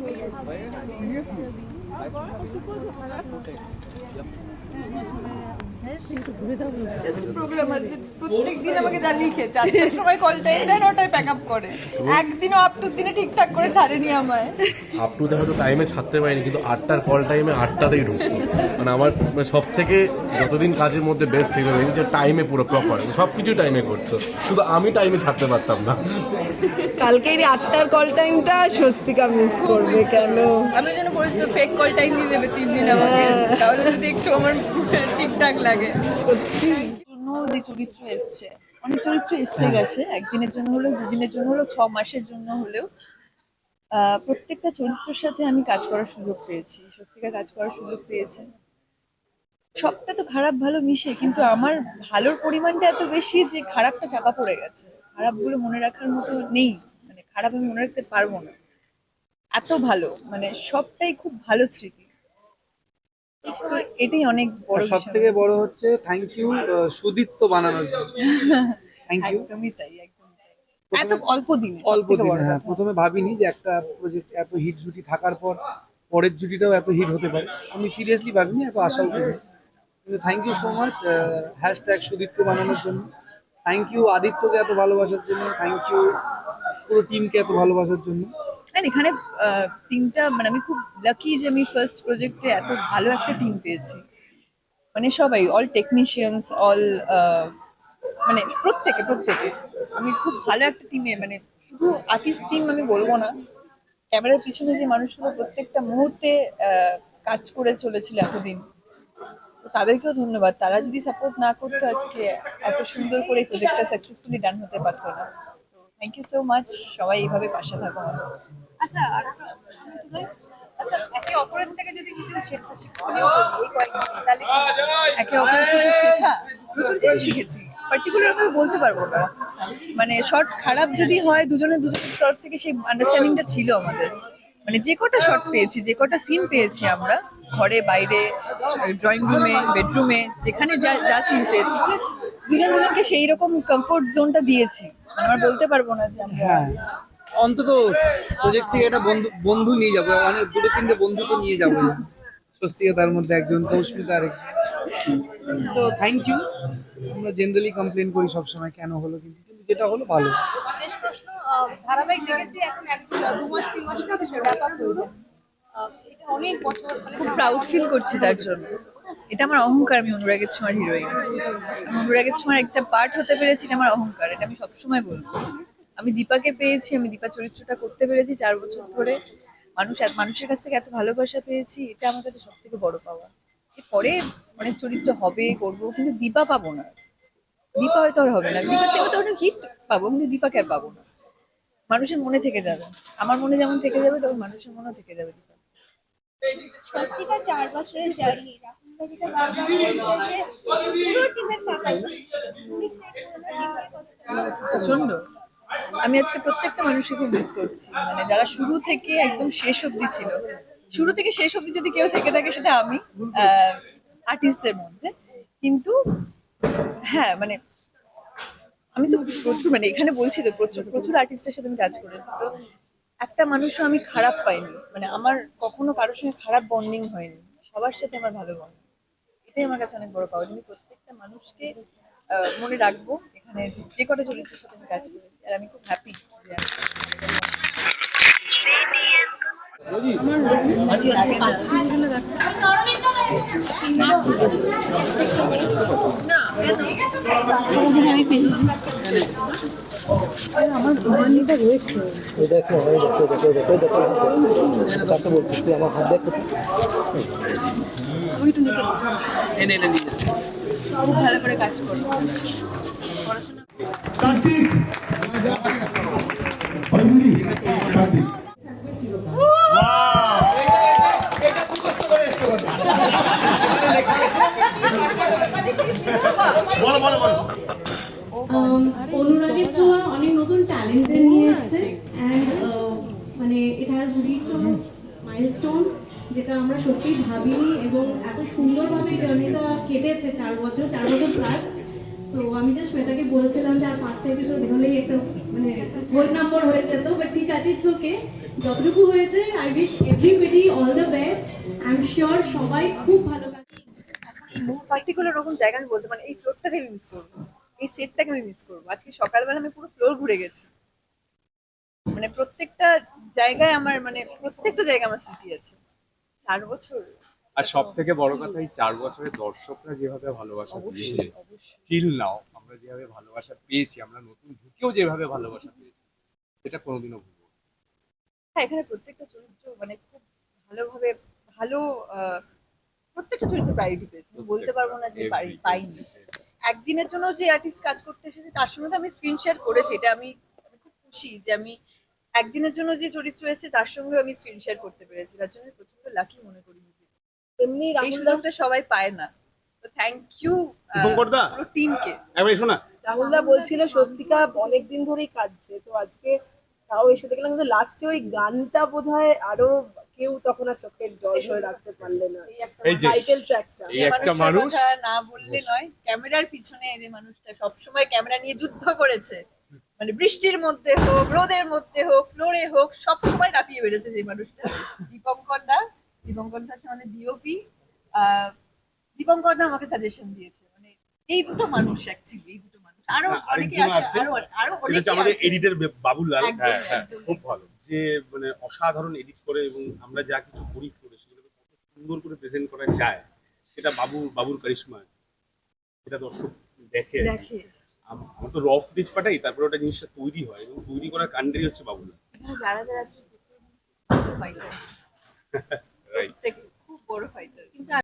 me time ছাড়তে পারিনি কিন্তু আটটার কল টাইমে আটটাতেই ঢুকতো মানে আমার সব থেকে যতদিন কাজের মধ্যে বেস্ট যে টাইমে পুরো প্রপার সব কিছু টাইমে করতো। শুধু আমি টাইমে ছাড়তে পারতাম না। কালকের এই আটটার কল টাইমটা স্বস্তিকা মিস করবে কেন আমি যেন বলছি তো ফেক কল টাইম দিয়ে দেবে তিন দিন আমাকে। তাহলে যদি একটু আমার ঠিকঠাক লাগে। জন্য যে চরিত্র এসছে। অনেক চরিত্র এসছে গেছে। একদিনের জন্য হলেও দুদিনের জন্য হলেও ছ মাসের জন্য হলেও। আহ, প্রত্যেকটা চরিত্রের সাথে আমি কাজ করার সুযোগ পেয়েছি। স্বস্তিকা কাজ করার সুযোগ পেয়েছে। সবটা তো খারাপ ভালো মিশে কিন্তু আমার ভালোর পরিমাণটা এত বেশি যে খারাপটা চাপা পড়ে গেছে। খারাপগুলো মনে রাখার মতো নেই। মানে খারাপ আমি মনে রাখতে পারব না। এত ভালো মানে সবটাই খুব ভালো স্মৃতি। তো এটাই অনেক বড় সব থেকে বড় হচ্ছে থ্যাংক ইউ সুদীপ্ত বানানোর জন্য। থ্যাংক ইউ একদমই তাই একদমই এত অল্প দিনে অল্প দিন হ্যাঁ প্রথমে ভাবিনি যে একটা প্রজেক্ট এত হিট জুটি থাকার পর পরের জুটিটাও এত হিট হতে পারে। আমি সিরিয়াসলি ভাবিনি এত আশাও করি কিন্তু thank you so much hashtag Sudipta বানানোর জন্য। থ্যাংক ইউ আদিত্যকে এত ভালোবাসার জন্য থ্যাংক ইউ পুরো টিমকে এত ভালোবাসার জন্য। আর এখানে টিমটা মানে আমি খুব লাকি যে আমি ফার্স্ট প্রজেক্টে এত ভালো একটা টিম পেয়েছি। মানে সবাই অল টেকনিশিয়ানস অল মানে প্রত্যেকে প্রত্যেকে। আমি খুব ভালো একটা টিমে মানে শুধু আর্টিস্ট টিম আমি বলব না, ক্যামেরার পিছনে যে মানুষগুলো প্রত্যেকটা মুহূর্তে কাজ করে চলেছিল এতদিন, তো তাদেরকেও ধন্যবাদ। তারা যদি সাপোর্ট না করতো আজকে, এত সুন্দর করে প্রজেক্টটা সাকসেসফুলি ডান হতে পারতো না। থ্যাংক ইউ সো মাচ সবাই এইভাবে পাশে থাকো আচ্ছা আর আচ্ছা একে অপরের থেকে যদি কিছু শিক্ষণীয় বলি কয়েকদিন তাহলে একে অপরের থেকে শেখা? প্রচুর কিছু শিখেছি। পার্টিকুলার ভাবে বলতে পারব না। মানে শর্ট খারাপ যদি হয় দুজনের দুজনের তরফ থেকে সেই আন্ডারস্ট্যান্ডিংটা ছিল আমাদের। মানে যে কটা শর্ট পেয়েছি যে কটা সিন পেয়েছি আমরা ঘরে বাইরে ড্রয়িং রুমে বেডরুমে যেখানে যা যা সিন পেয়েছি দুজন দুজনকে সেই রকম কমফোর্ট জোনটা দিয়েছি। মানে আমরা বলতে পারব না যে আমরা হ্যাঁ। অন্তত প্রজেক্ট থেকে একটা বন্ধু বন্ধু নিয়ে যাব। অনেক দুটো তিনটে বন্ধু তো নিয়ে যাব স্বস্তিকা তার মধ্যে একজন কৌশমিতা আরেকজন তো থ্যাংক ইউ আমরা জেনারেলি কমপ্লেন করি সবসময় কেন হলো কিন্তু যেটা হলো ভালো। শেষ প্রশ্ন ধারাবাহিক দেখেছি এখন এক দু মাস তিন মাসের মধ্যে সেটা র্যাপ হয়েছে এটা অনেক বছর মানে খুব প্রাউড ফিল করছি তার জন্য। এটা আমার অহংকার আমি অনুরাগের ছোঁয়ার হিরোইন অনুরাগের ছোঁয়ার একটা পার্ট হতে পেরেছি এটা আমার অহংকার এটা আমি সবসময় বলব। আমি দীপাকে পেয়েছি আমি দীপা চরিত্রটা করতে পেরেছি চার বছর ধরে। মানুষ মানুষের কাছ থেকে এত ভালোবাসা পেয়েছি এটা আমার কাছে সব থেকে বড় পাওয়া। পরে অনেক চরিত্র হবে করব কিন্তু দীপা পাবো না। দীপা হয়তো আর হবে না। দীপার থেকে তো অনেক হিট পাবো কিন্তু দীপাকে আর পাবো না। মানুষের মনে থেকে যাবে। আমার মনে যেমন থেকে যাবে তখন মানুষের মনেও থেকে যাবে দীপা। স্বস্তিকা চার বছরের জার্নি প্রচণ্ড আমি আজকে প্রত্যেকটা মানুষকে খুব মিস করছি। মানে যারা শুরু থেকে একদম শেষ অবধি ছিল। শুরু থেকে শেষ অবধি যদি কেউ থেকে থাকে সেটা আমি আর্টিস্টদের মধ্যে। কিন্তু হ্যাঁ মানে আমি তো প্রচুর মানে এখানে বলছি তো প্রচুর প্রচুর আর্টিস্টের সাথে আমি কাজ করেছি। তো একটা মানুষও আমি খারাপ পাইনি। মানে আমার কখনো কারোর সঙ্গে খারাপ বন্ডিং হয়নি। সবার সাথে আমার ভালো বন্ডিং এটাই আমার কাছে অনেক বড় পাওয়া যে আমি প্রত্যেকটা মানুষকে মনে রাখব, এখানে যে কটা চরিত্রের সাথে আমি কাজ করেছি, আর আমি খুব হ্যাপি যে আমি খুব ভালো করে কাজ অলরেডি কার্তিক! অনুরাগের ছোঁয়া অনেক নতুন ট্যালেন্টের নিয়ে এসছে। অ্যান্ড মানে ইট হ্যাজ রিচ মাইলস্টোন যেটা আমরা সত্যি ভাবিনি এবং এত সুন্দরভাবে জার্নিটা কেটেছে চার বছর চার বছর প্লাস তো আমি জাস্ট শ্বেতাকে বলছিলাম যে আর পাঁচটা এপিসোড হলেই একটা মানে গোল নম্বর হয়ে যেত বাট ঠিক আছে ইটস ওকে যতটুকু হয়েছে I wish everybody all the best I am sure সবাই খুব ভালো কাজ পার্টিকুলার রকম জায়গা আমি বলতে পারি এই ফ্লোরটাকে আমি মিস করব। এই সেটটাকে আমি মিস করব। আজকে সকালবেলা আমি পুরো ফ্লোর ঘুরে গেছি। মানে প্রত্যেকটা জায়গায় আমার মানে প্রত্যেকটা জায়গায় আমার স্মৃতি আছে। চার বছর? আর সব থেকে বড় কথা এই চার বছরে দর্শকরা যেভাবে ভালোবাসা দিয়েছে টিল নাও আমরা যেভাবে ভালোবাসা পেয়েছি আমরা নতুন ঢুকেও যেভাবে ভালোবাসা পেয়েছি সেটা কোনোদিনও ভুলবো। হ্যাঁ এখানে প্রত্যেকটা চরিত্র মানে খুব ভালোভাবে ভালো প্রত্যেকটা চরিত্র প্রায়োরিটি পেয়েছে। বলতে পারব না যে পাইনি। একদিনের জন্য যে আর্টিস্ট কাজ করতে এসেছে তার সঙ্গে তো আমি স্ক্রিন শেয়ার করেছি এটা আমি খুব খুশি যে আমি একদিনের জন্য যে চরিত্র এসেছে তার সঙ্গে আমি স্ক্রিন শেয়ার করতে পেরেছি। তার জন্য প্রচণ্ড লাকি মনে করি নিজেকে। এমনি এই রাহুল সুযোগটা সবাই পায় না। তো থ্যাংক ইউ দীপঙ্করদা? পুরো টিমকে একবার এসো না। রাহুলদা বলছিল স্বস্তিকা অনেকদিন ধরেই কাঁদছে। তো আজকে তাও এসে দেখলাম কিন্তু লাস্টে ওই গানটা বোধহয় আরও কেউ তখন আর চোখের জল সরে রাখতে পারলে না। এই যে টাইটেল ট্র্যাকটা এই একটা মানুষ। না বললে নয় ক্যামেরার পিছনে যে মানুষটা সবসময় ক্যামেরা নিয়ে যুদ্ধ করেছে। মানে বৃষ্টির মধ্যে হোক রোদের মধ্যে হোক ফ্লোরে হোক সব সময় দাপিয়ে বেড়েছে সেই মানুষটা। দীপঙ্কর দা দীপঙ্কর দা হচ্ছে মানে ডিওপি দীপঙ্কর দা আমাকে সাজেশন দিয়েছে। মানে এই দুটো মানুষ অ্যাকচুয়ালি এই দুটো মানুষ। আরও হ্যাঁ, অনেকে আছে। আরও আরও অনেকে আমাদের এডিটর বাবুলাল একদম, হ্যাঁ হ্যাঁ খুব ভালো। যে মানে অসাধারণ এডিট করে এবং আমরা যা কিছু করি ফ্লোরে সেগুলোকে কত সুন্দর করে প্রেজেন্ট করা যায় সেটা বাবু বাবুর কারিশমা সেটা দর্শক দেখে দেখে। আমরা তো র ফুটেজ পাঠাই তারপরে ওটা জিনিসটা তৈরি হয় এবং তৈরি করার কাণ্ডেরই হচ্ছে এখানে যারা যারা আছে ফাইটার রাইট খুব বড় ফাইটার কিন্তু